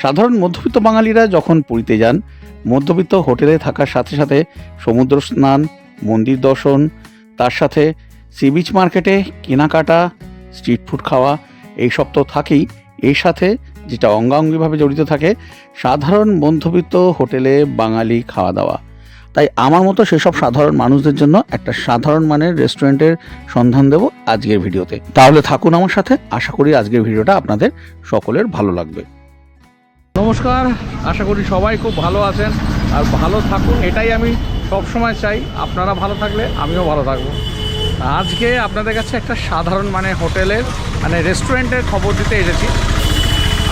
সাধারণ মধ্যবিত্ত বাঙালিরা যখন পুরীতে যান, মধ্যবিত্ত হোটেলে থাকার সাথে সাথে সমুদ্র স্নান, মন্দির দর্শন, তার সাথে সি বিচ মার্কেটে কেনাকাটা, স্ট্রিট ফুড খাওয়া, এইসব তো থাকেই। এর সাথে যেটা অঙ্গাঙ্গিভাবে জড়িত থাকে, সাধারণ মধ্যবিত্ত হোটেলে বাঙালি খাওয়া দাওয়া তাই আমার মতো সেসব সাধারণ মানুষদের জন্য একটা সাধারণ মানের রেস্টুরেন্টের সন্ধান দেব আজকের ভিডিওতে। তাহলে থাকুন আমার সাথে, আশা করি আজকের ভিডিওটা আপনাদের সকলের ভালো লাগবে। নমস্কার, আশা করি সবাই খুব ভালো আছেন আর ভালো থাকুন, এটাই আমি সব সময় চাই, আপনারা ভালো থাকলে আমিও ভালো থাকব। আজকে আপনাদের কাছে একটা সাধারণ মানে হোটেলের মানে রেস্টুরেন্টের খবর দিতে এসেছি।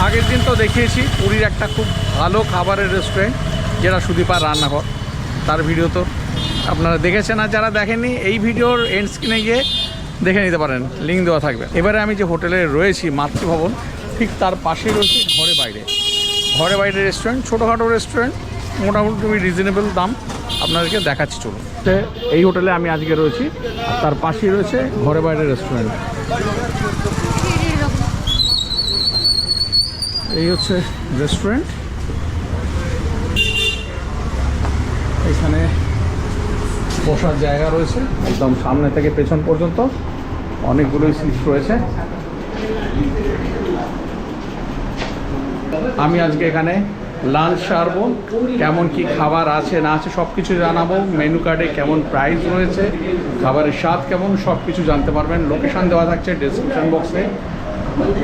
আগের দিন তো দেখিয়েছি, পুরীর একটা খুব ভালো খাবারের রেস্টুরেন্ট, যেটা সুদীপার রান্নাঘর, তার ভিডিও তো আপনারা দেখেছেন আর যারা দেখেননি, এই ভিডিওর এন্ড স্ক্রিনে গিয়ে দেখে নিতে পারেন লিঙ্ক দেওয়া থাকবে। এবারে আমি যে হোটেলে রয়েছি, মাতৃভবন, ঠিক তার পাশেই রয়েছে ঘরে বাইরে রেস্টুরেন্ট ছোটোখাটো রেস্টুরেন্ট মোটামুটি রিজনেবল দাম আপনাদেরকে দেখাচ্ছি, চলুন। এই হোটেলে আমি আজকে রয়েছি, আর তার পাশেই রয়েছে ঘরে বাইরে রেস্টুরেন্ট এই হচ্ছে রেস্টুরেন্ট এখানে বসার জায়গা রয়েছে, একদম সামনে থেকে পেছন পর্যন্ত। অনেকগুলোই সিট রয়েছে। আমি আজকে এখানে লাঞ্চ সারবো, কেমন কি খাবার আছে, না আছে সব কিছু জানাব, মেনু কার্ডে কেমন প্রাইস রয়েছে, খাবারের স্বাদ কেমন সব কিছু জানতে পারবেন। লোকেশন দেওয়া থাকছে ডিসক্রিপশন বক্সে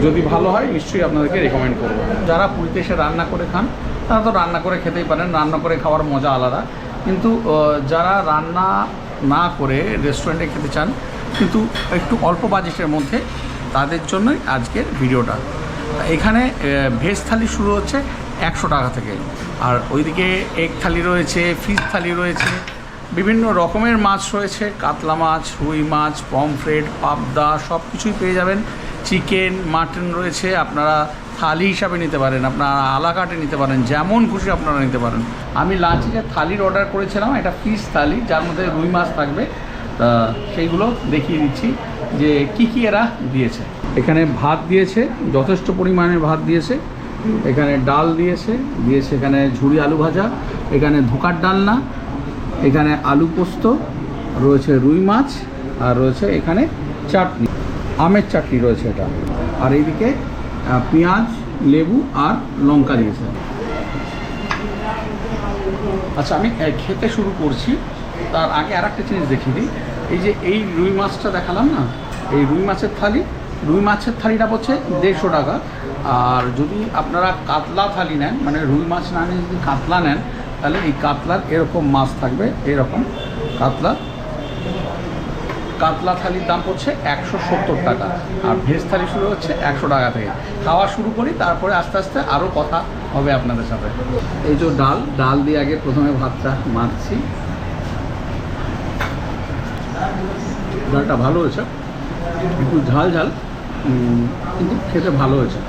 যদি ভালো হয়, নিশ্চয়ই আপনাদেরকে রেকমেন্ড করব। যারা পুরীতে এসে রান্না করে খান, তারা তো রান্না করে খেতেই পারেন, রান্না করে খাওয়ার মজা আলাদা। কিন্তু যারা রান্না না করে রেস্টুরেন্টে খেতে চান, কিন্তু একটু অল্প বাজেটের মধ্যে তাদের জন্যই আজকের ভিডিওটা। এখানে ভেজ থালি শুরু হচ্ছে একশো টাকা থেকে। আর ওইদিকে এগ থালি রয়েছে ফিশ থালি রয়েছে, বিভিন্ন রকমের মাছ রয়েছে, কাতলা মাছ, রুই মাছ পমফ্রেট পাবদা সব কিছুই পেয়ে যাবেন। চিকেন মাটন রয়েছে, আপনারা থালি হিসাবে নিতে পারেন, আপনারা আলাকাটে নিতে পারেন, যেমন খুশি আপনারা নিতে পারেন। আমি লাঞ্চে যে থালির অর্ডার করেছিলাম, এটা ফিশ থালি, যার মধ্যে রুই মাছ থাকবে তা সেইগুলো দেখিয়ে দিচ্ছি যে কি কি এরা দিয়েছে। এখানে ভাত দিয়েছে, যথেষ্ট পরিমাণে ভাত দিয়েছে। এখানে ডাল দিয়েছে দিয়েছে এখানে ঝুড়ি আলু ভাজা, এখানে ধোকার ডালনা, এখানে আলু পোস্ত, রয়েছে রুই মাছ, আর রয়েছে এখানে চাটনি, আমের চাটনি রয়েছে এটা। আর এইদিকে পেঁয়াজ, লেবু আর লঙ্কা দিয়েছে। আচ্ছা আমি খেতে শুরু করছি। তার আগে আর একটা জিনিস দেখিয়ে দিই। এই যে এই রুই মাছটা দেখালাম না? এই রুই মাছের থালি রুই মাছের থালিটা পড়ছে দেড়শো টাকা। আর যদি আপনারা কাতলা থালি নেন মানে রুই মাছ না নিয়ে যদি কাতলা নেন, তাহলে এই কাতলার এরকম মাছ থাকবে, এরকম কাতলা। কাতলা থালির দাম পড়ছে একশো সত্তর টাকা, আর ভেজ থালি শুরু হচ্ছে একশো টাকা থেকে। খাওয়া শুরু করি, তারপরে আস্তে আস্তে আরও কথা হবে আপনাদের সাথে। এই যে ডাল ডাল দিয়ে আগে প্রথমে ভাতটা মারছি ডালটা ভালো হয়েছে, একটু ঝাল ঝাল। কিন্তু খেতে ভালো হয়েছে।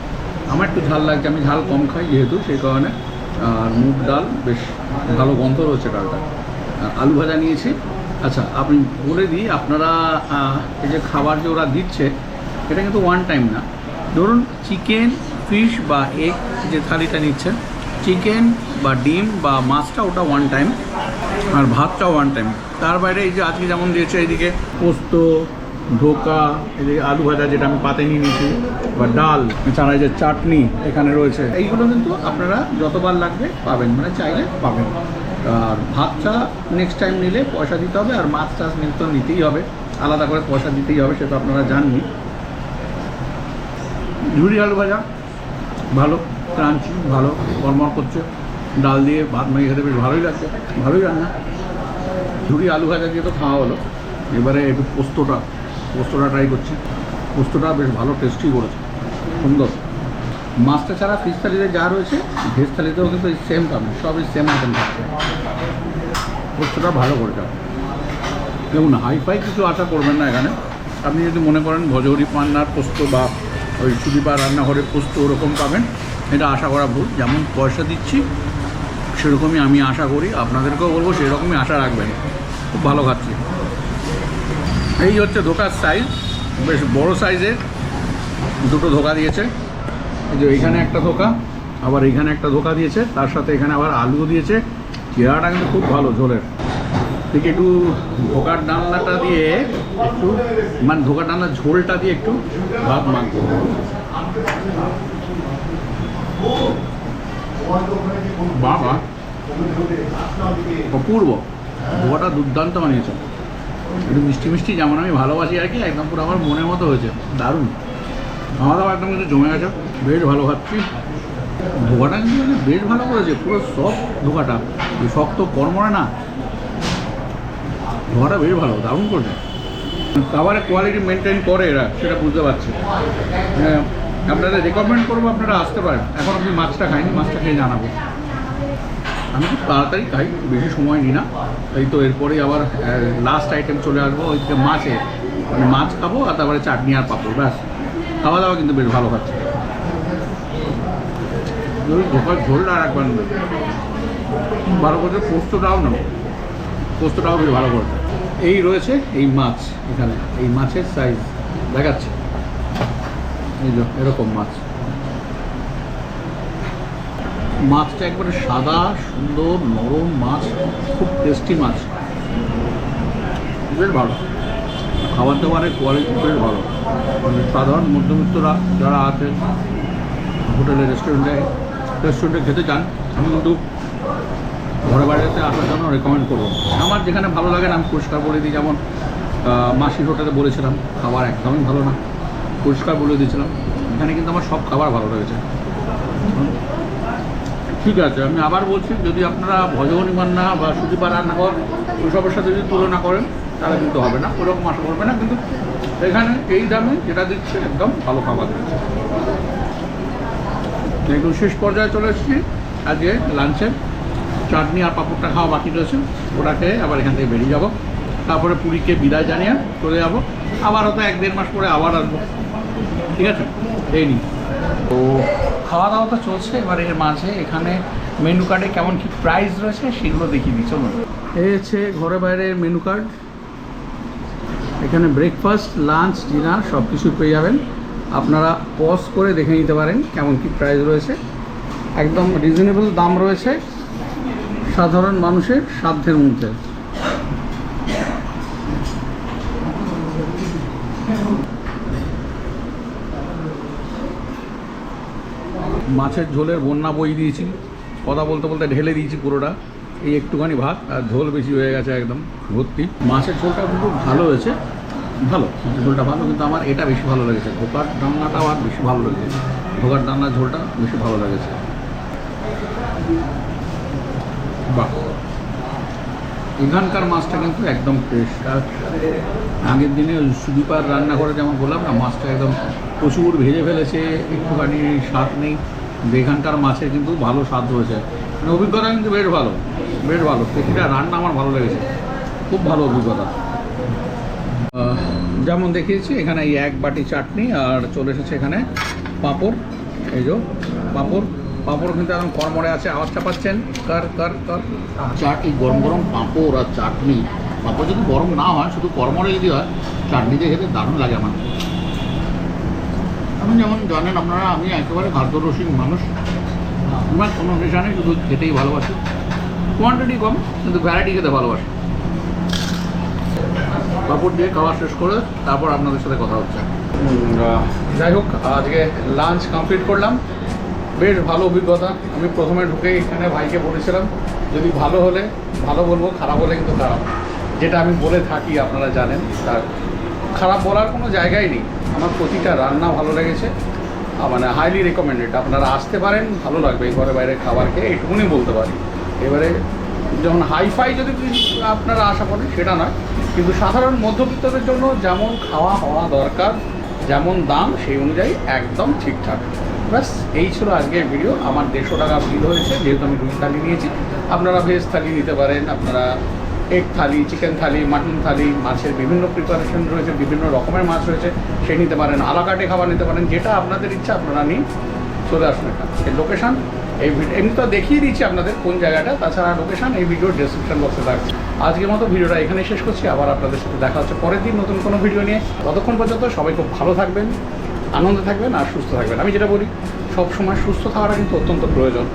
আমার একটু ঝাল লাগছে, আমি ঝাল কম খাই যেহেতু, সেই কারণে, আর মুগ ডাল বেশ ভালো গন্ধ রয়েছে ডালটা আলু ভাজা নিয়েছি। আচ্ছা আপনি বলে দিই, আপনারা এই যে খাবার যে ওরা দিচ্ছে, এটা কিন্তু ওয়ান টাইম না। ধরুন চিকেন ফিশ বা এগ যে থালিটা নিচ্ছেন চিকেন বা ডিম বা মাছটা ওটা ওয়ান টাইম আর ভাতটাও ওয়ান টাইম তার বাইরে এই যে আজকে যেমন দিয়েছে, এইদিকে পোস্ত ধোকা এদিকে আলু ভাজা যেটা আমি পাতে নিয়ে নিয়েছি, বা ডাল এছাড়া যে চাটনি এখানে রয়েছে। এইগুলো কিন্তু আপনারা যতবার লাগবে পাবেন মানে চাইলে পাবেন। আর ভাতটা নেক্সট টাইম নিলে পয়সা দিতে হবে, আর মাছ টাছ তো নিতেই হবে। আলাদা করে পয়সা দিতেই হবে, সেটা আপনারা জাননি। ঝুড়ি আলু ভাজা, ভালো, ক্রাঞ্চি, ভালো কর্মর করছে। ডাল দিয়ে ভাত মেখে খেতে বেশ ভালোই লাগছে, ভালোই রান্না। ঝুড়ি আলু ভাজা দিয়ে তো খাওয়া হলো। এবারে একটু পোস্তটা পোস্তটা ট্রাই করছি। পোস্তটা বেশ ভালো টেস্টি করেছে। সুন্দর। মাছটা ছাড়া ফিশ থালিতে যা রয়েছে ভেজ থালিতেও কিন্তু এই সেম পাবেন সবই সেম আইটেম থাকছে। পোস্তটা ভালো করে যাবে দেখুন হাইফাই কিছু আশা করবেন না এখানে। আপনি যদি মনে করেন ভজহরি পান্নার পোস্ত বা ওই সুদীপা রান্নাঘরের পোস্ত ওরকম পাবেন, এটা আশা করা ভুল। যেমন পয়সা দিচ্ছি, সেরকমই আমি আশা করি। আপনাদেরকেও বলব, সেরকমই আশা রাখবেন। খুব ভালো খাচ্ছি। এই হচ্ছে ধোকার সাইজ বেশ বড় সাইজের দুটো ধোকা দিয়েছে। এই যে এইখানে একটা ধোকা, আবার এখানে একটা ধোকা দিয়েছে। তার সাথে এখানে আবার আলুও দিয়েছে। চেহারাটা কিন্তু খুব ভালো ঝোলের। ঠিক একটু ধোকার ডালনাটা দিয়ে একটু মানে ধোকার ডালনার ঝোলটা দিয়ে একটু ভাত মাংস বাবা, অপূর্ব। ধোকাটা দুর্দান্ত বানিয়েছে। একটু মিষ্টি মিষ্টি, যেমন আমি ভালোবাসি আর কি, একদম পুরো আমার মনের মতো হয়েছে। দারুণ। খাওয়া দাওয়া একদম কিন্তু জমে গেছে। বেশ ভালো খাচ্ছি। ধোকাটা কিন্তু মানে বেশ ভালো করেছে, পুরো সফট ধোকাটা। শক্ত কর্মরা না, ধোকাটা বেশ ভালো, দারুণ করেছে। খাবারের কোয়ালিটি মেনটেন করে এরা, সেটা বুঝতে পারছি। হ্যাঁ আপনাদের রেকমেন্ড করব, আপনারা আসতে পারেন। এখন আপনি মাছটা খাইনি, মাছটা খেয়ে জানাব। আমি খুব তাড়াতাড়ি খাই বেশি সময় নিই না। এই তো এরপরেই আবার লাস্ট আইটেম চলে আসব ওইদিকে মাছে। মানে মাছ খাব আর তারপরে চাটনি আর পাপড়, ব্যাস। খাওয়া দাওয়া কিন্তু বেশ ভালো খাচ্ছে ধোকার ঝোলটা আর একবার ভালো করছে পোস্তটাও না পোস্তটাও বেশ ভালো করছে। এই রয়েছে এই মাছ এখানে। এই মাছের সাইজ দেখাচ্ছে। এই এরকম মাছ। মাছটা একবারে সাদা, সুন্দর, নরম মাছ, খুব টেস্টি মাছ। বেশ ভালো। খাবার দাবারের কোয়ালিটি বেশ ভালো। মানে সাধারণ মধ্যবিত্তরা যারা আছে, হোটেলে রেস্টুরেন্টে রেস্টুরেন্টে খেতে চান, আমি কিন্তু ঘরে বাড়িতে আসার জন্য রেকমেন্ড করব। আমার যেখানে ভালো লাগে না, আমি পরিষ্কার বলে দিই, যেমন মাসির হোটেলে বলেছিলাম, খাবার একদমই ভালো না। পরিষ্কার বলে দিয়েছিলাম। এখানে কিন্তু আমার সব খাবার ভালো রয়েছে। ঠিক আছে, আমি আবার বলছি, যদি আপনারা ভজগনি মান্না বা সুদীপা রান্নাঘর ওসবের সাথে যদি তুলনা করেন, তাহলে কিন্তু হবে না, ওরকম আশা করবে না, কিন্তু এখানে এই দামে যেটা দিচ্ছে, একদম ভালো খাবার দিচ্ছে। একদম শেষ পর্যায়ে চলে এসেছি, আজকে লাঞ্চে চাটনি আর পাঁপড়টা খাওয়া বাকি রয়েছে ওটা খেয়ে আবার এখান থেকে বেরিয়ে যাব। তারপরে পুরীকে বিদায় জানিয়ে চলে যাব। আবার হয়তো এক দেড় মাস পরে আবার আসব। ঠিক আছে? এই নি তো খাওয়া দাওয়া তো চলছে, এবার এর মাঝে এখানে মেনু কার্ডে কেমন কি প্রাইস রয়েছে সেগুলো দেখিয়ে দিই, চলুন। এই হচ্ছে ঘরে বাইরে মেনু কার্ড এখানে ব্রেকফাস্ট লাঞ্চ ডিনার সব কিছু পেয়ে যাবেন। আপনারা পজ করে দেখে নিতে পারেন কেমন কি প্রাইস রয়েছে। একদম রিজনেবল দাম রয়েছে সাধারণ মানুষের সাধ্যের মধ্যে। মাছের ঝোলের বন্যা বই দিয়েছি। কথা বলতে বলতে ঢেলে দিয়েছি পুরোটা। এই একটুখানি ভাত আর ঝোল বেশি হয়ে গেছে একদম ভর্তি। মাছের ঝোলটা কিন্তু ভালো হয়েছে। ভালো, মাছের ঝোলটা ভালো, কিন্তু আমার এটা বেশি ভালো লেগেছে। ধোকার ডান্নাটা আমার বেশি ভালো লেগেছে। ধোকার ডান্নার ঝোলটা বেশি ভালো লেগেছে। বাহ। এখানকার মাছটা কিন্তু একদম ফ্রেশ আর আগের দিনে সুদীপার রান্না করে যেমন বললাম না, মাছটা একদম প্রচুর ভেজে ফেলেছে, একটুখানি স্বাদ নেই। এখানকার মাছের কিন্তু ভালো স্বাদ রয়েছে। মানে অভিজ্ঞতা কিন্তু বেশ ভালো বেশ ভালো। প্রতিটা রান্না আমার ভালো লেগেছে, খুব ভালো অভিজ্ঞতা। যেমন দেখিয়েছি, এখানে এই এক বাটি চাটনি আর চলে এসেছে এখানে পাঁপড়। এই যে পাঁপড়। পাঁপড় কিন্তু এখন কর্মরে আছে আওয়াজটা পাচ্ছেন কার কার কার? চাট, এই গরম গরম পাঁপড় আর চাটনি। পাঁপড় যদি গরম না হয়, শুধু কর্মরে যদি হয়, চাটনিতে খেতে দারুণ লাগে আমার। আমি যেমন জানেন, আপনারা, আমি একেবারে খাদ্যরসিক মানুষ। আমার কোনো নেশা নেই শুধু খেতেই ভালোবাসি। কোয়ান্টিটি কম, কিন্তু ভ্যারাইটি খেতে ভালোবাসি। পাপড় দিয়ে খাওয়া শেষ করে তারপর আপনাদের সাথে কথা হচ্ছে। যাই হোক, আজকে লাঞ্চ কমপ্লিট করলাম। বেশ ভালো অভিজ্ঞতা। আমি প্রথমে ঢুকে এখানে ভাইকে বলেছিলাম, যদি ভালো হলে, ভালো বলব, খারাপ হলে কিন্তু খারাপ। যেটা আমি বলে থাকি, আপনারা জানেন, তার খারাপ বলার কোনো জায়গাই নেই। আমার প্রতিটা রান্না ভালো লেগেছে। মানে হাইলি রেকমেন্ডেড আপনারা আসতে পারেন, ভালো লাগবে ঘরে বাইরে খাবার খেয়ে এইটুকুনি বলতে পারি। এবারে যেমন হাইফাই যদি আপনারা আশা করেন, সেটা নয়। কিন্তু সাধারণ মধ্যবিত্তদের জন্য যেমন খাওয়া হওয়া দরকার, যেমন দাম, সেই অনুযায়ী একদম ঠিকঠাক। ব্যাস, এই ছিল আজকের ভিডিও আমার দেড়শো টাকা বিল হয়েছে, যেহেতু আমি রুই থালি নিয়েছি। আপনারা ভেজ থালি নিতে পারেন, আপনারা egg thali chicken thali mutton thali মাছের বিভিন্ন প্রিপারেশন রয়েছে, বিভিন্ন রকমের মাছ রয়েছে, সে নিতে পারেন, আলাকাটে খাবার নিতে পারেন, যেটা আপনাদের ইচ্ছা আপনারা নিন, চলে আসুন এখানে এই লোকেশান এই এমনি তো দেখিয়ে দিচ্ছি আপনাদের কোন জায়গাটা, তাছাড়া লোকেশান এই ভিডিওর ডেসক্রিপশন বক্সে থাকছে আজকের মতো ভিডিওটা এখানে শেষ করছি, আবার আপনাদের সাথে দেখা হচ্ছে পরের দিন নতুন কোনো ভিডিও নিয়ে। ততক্ষণ পর্যন্ত সবাই খুব ভালো থাকবেন, আনন্দে থাকবেন আর সুস্থ থাকবেন। আমি যেটা বলি, সবসময় সুস্থ থাকাটা কিন্তু অত্যন্ত প্রয়োজন।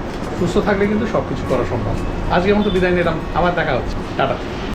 সুস্থ থাকলে কিন্তু সব কিছু করা সম্ভব। আজকের মতো বিদায় নিলাম। আবার দেখা হচ্ছে। টাটা।